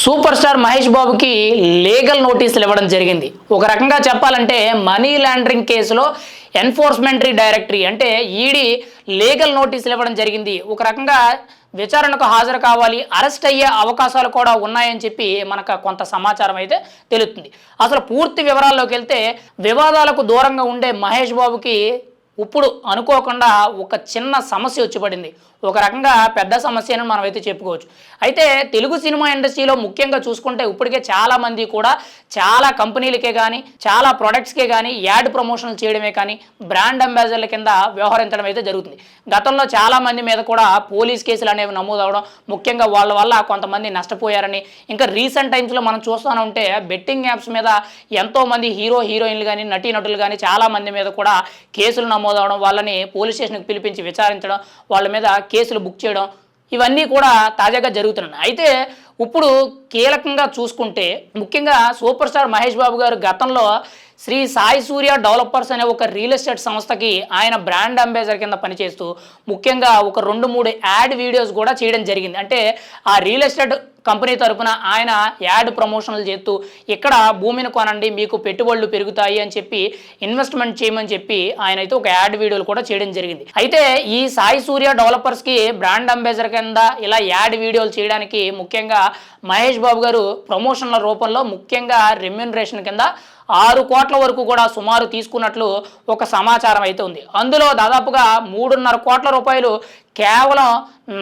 Super star Mahesh బాబుకి legal నోటీసులు ఇవ్వడం జరిగింది. ఒక రకంగా చెప్పాలంటే మనీ లాండరింగ్ కేసులో ఎన్ఫోర్స్మెంటరీ డైరెక్టరీ అంటే ఈడీ లీగల్ నోటీసులు ఇవ్వడం జరిగింది. ఒక రకంగా విచారణకు హాజరు కావాలి అరెస్ట్ అయ్యే అవకాశాలు కూడా ఉన్నాయని చెప్పి మనకు కొంత సమాచారం అయితే తెలుస్తుంది. అసలు పూర్తి వివరాల్లోకి వెళ్తే వివాదాలకు దూరంగా ఉండే మహేష్ బాబుకి ఇప్పుడు అనుకోకుండా ఒక చిన్న సమస్య వచ్చి పడింది. ఒక రకంగా పెద్ద సమస్య అని మనమైతే చెప్పుకోవచ్చు. అయితే తెలుగు సినిమా ఇండస్ట్రీలో ముఖ్యంగా చూసుకుంటే ఇప్పటికే చాలా మంది కూడా చాలా కంపెనీలకే కానీ చాలా ప్రొడక్ట్స్కే కానీ యాడ్ ప్రమోషన్లు చేయడమే కానీ బ్రాండ్ అంబాసిడర్ల కింద వ్యవహరించడం అయితే జరుగుతుంది. గతంలో చాలా మంది మీద కూడా పోలీస్ కేసులు అనేవి నమోదవడం ముఖ్యంగా వాళ్ళ వల్ల కొంతమంది నష్టపోయారని ఇంకా రీసెంట్ టైమ్స్లో మనం చూస్తూనే ఉంటే బెట్టింగ్ యాప్స్ మీద ఎంతో మంది హీరో హీరోయిన్లు కానీ నటీనటులు కానీ చాలా మంది మీద కూడా కేసులు నమోదవడం వాళ్ళని పోలీస్ స్టేషన్కి పిలిపించి విచారించడం వాళ్ళ మీద కేసులు బుక్ చేయడం ఇవన్నీ కూడా తాజాగా జరుగుతున్నాయి. అయితే ఇప్పుడు కీలకంగా చూసుకుంటే ముఖ్యంగా సూపర్ స్టార్ మహేష్ బాబు గారు గతంలో శ్రీ సాయి సూర్య డెవలపర్స్ అనే ఒక రియల్ ఎస్టేట్ సంస్థకి ఆయన బ్రాండ్ అంబాసిడర్ కింద పనిచేస్తూ ముఖ్యంగా ఒక రెండు మూడు యాడ్ వీడియోస్ కూడా చేయడం జరిగింది. అంటే ఆ రియల్ ఎస్టేట్ కంపెనీ తరపున ఆయన యాడ్ ప్రమోషన్లు చేస్తూ ఇక్కడ భూమిని కొనండి మీకు పెట్టుబడులు పెరుగుతాయి అని చెప్పి ఇన్వెస్ట్మెంట్ చేయమని చెప్పి ఆయన అయితే ఒక యాడ్ వీడియోలు కూడా చేయడం జరిగింది. అయితే ఈ సాయి సూర్య డెవలపర్స్కి బ్రాండ్ అంబాసిడర్ కింద ఇలా యాడ్ వీడియోలు చేయడానికి ముఖ్యంగా మహేష్ బాబు గారు ప్రమోషన్ల రూపంలో ముఖ్యంగా రెమ్యూనరేషన్ కింద ఆరు కోట్ల వరకు కూడా సుమారు తీసుకున్నట్లు ఒక సమాచారం అయితే ఉంది. అందులో దాదాపుగా మూడున్నర కోట్ల రూపాయలు కేవలం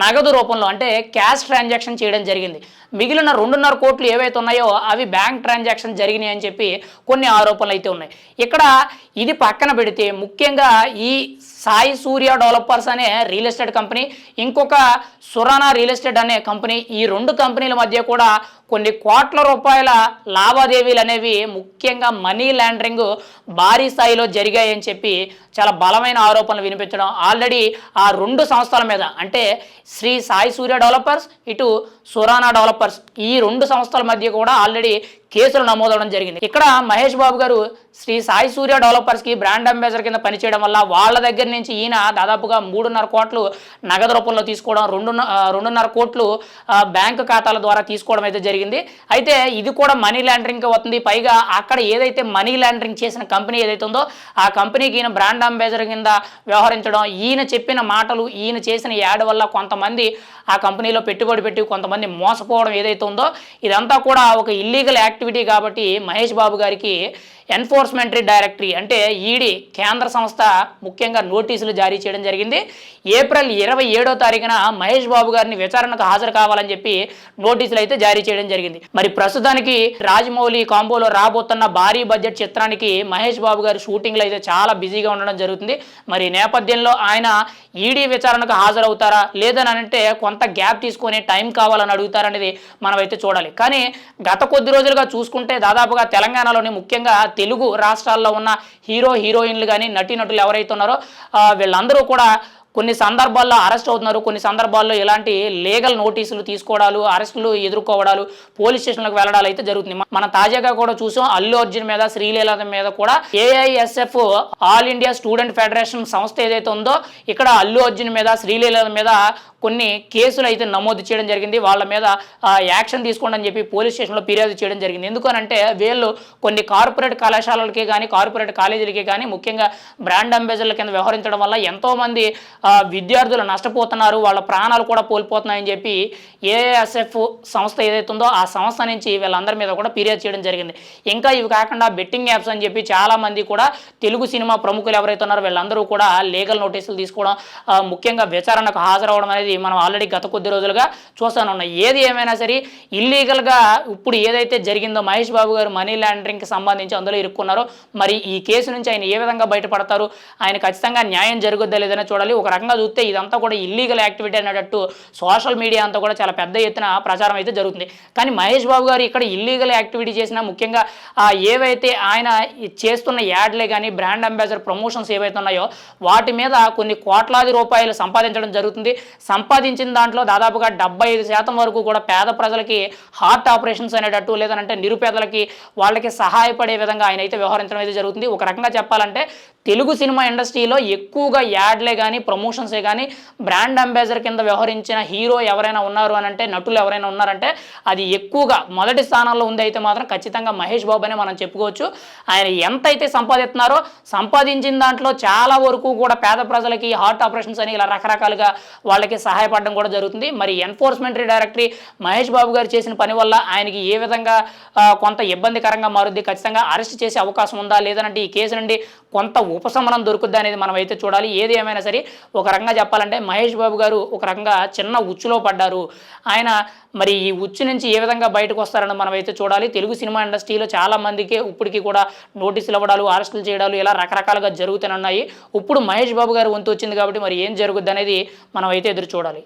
నగదు రూపంలో అంటే క్యాష్ ట్రాన్సాక్షన్ చేయడం జరిగింది. మిగిలిన రెండున్నర కోట్లు ఏవైతే ఉన్నాయో అవి బ్యాంక్ ట్రాన్సాక్షన్ జరిగినాయి అని చెప్పి కొన్ని ఆరోపణలు అయితే ఉన్నాయి. ఇక్కడ ఇది పక్కన పెడితే ముఖ్యంగా ఈ సాయి సూర్య డెవలపర్స్ అనే రియల్ ఎస్టేట్ కంపెనీ ఇంకొక సురానా రియల్ ఎస్టేట్ అనే కంపెనీ ఈ రెండు కంపెనీల మధ్య కూడా కొన్ని కోట్ల రూపాయల లావాదేవీలు అనేవి ముఖ్యంగా మనీ లాండరింగ్ భారీ స్థాయిలో జరిగాయని చెప్పి చాలా బలమైన ఆరోపణలు వినిపించడం. ఆల్రెడీ ఆ రెండు సంస్థల మీద. అంటే శ్రీ సాయి సూర్య డెవలపర్స్ ఇటు సురానా డెవలపర్స్. ఈ రెండు సంస్థల మధ్య కూడా ఆల్రెడీ కేసులు నమోదవడం జరిగింది. ఇక్కడ మహేష్ బాబు గారు శ్రీ సాయి సూర్య డెవలపర్స్కి బ్రాండ్ అంబాసిడర్ కింద పనిచేయడం వల్ల వాళ్ళ దగ్గర నుంచి ఈయన దాదాపుగా మూడున్నర కోట్లు నగదు రూపంలో తీసుకోవడం రెండు రెండున్నర కోట్లు బ్యాంకు ఖాతాల ద్వారా తీసుకోవడం అయితే జరిగింది. అయితే ఇది కూడా మనీ లాండరింగ్ అవుతుంది పైగా అక్కడ ఏదైతే మనీ లాండరింగ్ చేసిన కంపెనీ ఏదైతే ఉందో ఆ కంపెనీకి ఈయన బ్రాండ్ అంబాసిడర్ కింద వ్యవహరించడం ఈయన చెప్పిన మాటలు ఈయన చేసిన యాడ్ వల్ల కొంతమంది ఆ కంపెనీలో పెట్టుబడి పెట్టి కొంతమంది మోసపోవడం ఏదైతే ఉందో ఇదంతా కూడా ఒక ఇల్లీగల్ యాక్టివిటీ కాబట్టి మహేష్ బాబు గారికి ఎన్ఫోర్స్మెంటరీ డైరెక్టరీ అంటే ఈడీ కేంద్ర సంస్థ ముఖ్యంగా నోటీసులు జారీ చేయడం జరిగింది. ఏప్రిల్ ఇరవై ఏడో తారీఖున మహేష్ బాబు గారిని విచారణకు హాజరు కావాలని చెప్పి నోటీసులు అయితే జారీ చేయడం జరిగింది. మరి ప్రస్తుతానికి రాజమౌళి కాంబోలో రాబోతున్న భారీ బడ్జెట్ చిత్రానికి మహేష్ బాబు గారి షూటింగ్లు అయితే చాలా బిజీగా ఉండడం జరుగుతుంది. మరి నేపథ్యంలో ఆయన ఈడీ విచారణకు హాజరవుతారా? లేదని అంటే కొంత గ్యాప్ తీసుకొని టైం కావాలని అడుగుతారనేది మనం అయితే చూడాలి. కానీ గత కొద్ది రోజులుగా చూసుకుంటే దాదాపుగా తెలంగాణలోని ముఖ్యంగా తెలుగు రాష్ట్రాల్లో ఉన్న హీరో హీరోయిన్లు కానీ నటీనటులు ఎవరైతే ఉన్నారో వీళ్ళందరూ కూడా కొన్ని సందర్భాల్లో అరెస్ట్ అవుతున్నారు. కొన్ని సందర్భాల్లో ఇలాంటి లీగల్ నోటీసులు తీసుకోవడాలు అరెస్టులు ఎదుర్కోవడాలు పోలీస్ స్టేషన్లకు వెళ్ళడాలు అయితే జరుగుతుంది మనం తాజాగా కూడా చూసాం అల్లు అర్జున్ మీద శ్రీలీల మీద కూడా AISF all India student federation సంస్థ ఏదైతే ఉందో ఇక్కడ అల్లు అర్జున్ మీద శ్రీలీల మీద కొన్ని కేసులు అయితే నమోదు చేయడం జరిగింది. వాళ్ళ మీద యాక్షన్ తీసుకోండి అని చెప్పి పోలీస్ స్టేషన్లో ఫిర్యాదు చేయడం జరిగింది. ఎందుకనంటే వీళ్ళు కొన్ని కార్పొరేట్ కళాశాలలకి కానీ కార్పొరేట్ కాలేజీలకి కానీ ముఖ్యంగా బ్రాండ్ అంబాసిడర్ల కింద వ్యవహరించడం వల్ల ఎంతోమంది విద్యార్థులు నష్టపోతున్నారు వాళ్ళ ప్రాణాలు కూడా కోల్పోతున్నాయని చెప్పి ఏఎస్ఎఫ్ సంస్థ ఏదైతే ఉందో ఆ సంస్థ నుంచి వీళ్ళందరి మీద కూడా ఫిర్యాదు చేయడం జరిగింది. ఇంకా ఇవి కాకుండా బెట్టింగ్ యాప్స్ అని చెప్పి చాలా మంది కూడా తెలుగు సినిమా ప్రముఖులు ఎవరైతే ఉన్నారో వీళ్ళందరూ కూడా లీగల్ నోటీసులు తీసుకోవడం ముఖ్యంగా విచారణకు హాజరవడం అనేది మనం ఆల్రెడీ గత కొద్ది రోజులుగా చూస్తాను ఉన్నాం. ఏది ఏమైనా సరే ఇల్లీగల్గా ఇప్పుడు ఏదైతే జరిగిందో మహేష్ బాబు గారు మనీ లాండరింగ్కి సంబంధించి అందులో ఇరుక్కున్నారో మరి ఈ కేసు నుంచి ఆయన ఏ విధంగా బయటపడతారు ఆయన ఖచ్చితంగా న్యాయం జరుగుద్దా లేదని చూడాలి. ఒక రకంగా చూస్తే ఇదంతా కూడా ఇల్లీగల్ యాక్టివిటీ అనేటట్టు సోషల్ మీడియా అంతా కూడా చాలా పెద్ద ఎత్తున ప్రచారం అయితే జరుగుతుంది. కానీ మహేష్ బాబు గారు ఇక్కడ ఇల్లీగల్ యాక్టివిటీ చేసినా ముఖ్యంగా ఏవైతే ఆయన చేస్తున్న యాడ్లే కానీ బ్రాండ్ అంబాసిడర్ ప్రమోషన్స్ ఏవైతే ఉన్నాయో వాటి మీద కొన్ని కోట్లాది రూపాయలు సంపాదించడం జరుగుతుంది. సంపాదించిన దాంట్లో దాదాపుగా డెబ్బై ఐదు శాతం వరకు కూడా పేద ప్రజలకి హార్ట్ ఆపరేషన్స్ అనేటట్టు లేదంటే నిరుపేదలకి వాళ్ళకి సహాయపడే విధంగా ఆయన అయితే వ్యవహరించడం అయితే జరుగుతుంది. ఒక రకంగా చెప్పాలంటే తెలుగు సినిమా ఇండస్ట్రీలో ఎక్కువగా యాడ్లే కానీ ప్రమోషన్సే కానీ బ్రాండ్ అంబాసిడర్ కింద వ్యవహరించిన హీరో ఎవరైనా ఉన్నారు అని అంటే నటులు ఎవరైనా ఉన్నారంటే అది ఎక్కువగా మొదటి స్థానంలో ఉంది అయితే మాత్రం ఖచ్చితంగా మహేష్ బాబు అనే మనం చెప్పుకోవచ్చు. ఆయన ఎంతైతే సంపాదిస్తున్నారో సంపాదించిన దాంట్లో చాలా వరకు కూడా పేద ప్రజలకి హార్ట్ ఆపరేషన్స్ అని ఇలా రకరకాలుగా వాళ్ళకి సహాయపడడం కూడా జరుగుతుంది. మరి ఎన్ఫోర్స్మెంట్ డైరెక్టరీ మహేష్ బాబు గారు చేసిన పని వల్ల ఆయనకి ఏ విధంగా కొంత ఇబ్బందికరంగా మారుద్ది ఖచ్చితంగా అరెస్ట్ చేసే అవకాశం ఉందా లేదంటే ఈ కేసు నుండి కొంత ఉపశమనం దొరుకుద్ది అనేది మనం అయితే చూడాలి. ఏది ఏమైనా సరే ఒక రకంగా చెప్పాలంటే మహేష్ బాబు గారు ఒక రకంగా చిన్న ఉచ్చులో పడ్డారు. ఆయన మరి ఈ ఉచ్చు నుంచి ఏ విధంగా బయటకు వస్తారని మనం అయితే చూడాలి. తెలుగు సినిమా ఇండస్ట్రీలో చాలా మందికి ఇప్పటికీ కూడా నోటీసులు ఇవ్వడాలు అరెస్టులు చేయడాలు ఇలా రకరకాలుగా జరుగుతూనే ఉన్నాయి. ఇప్పుడు మహేష్ బాబు గారు వంతు వచ్చింది కాబట్టి మరి ఏం జరుగుద్ది అనేది మనం అయితే ఎదురు చూడాలి.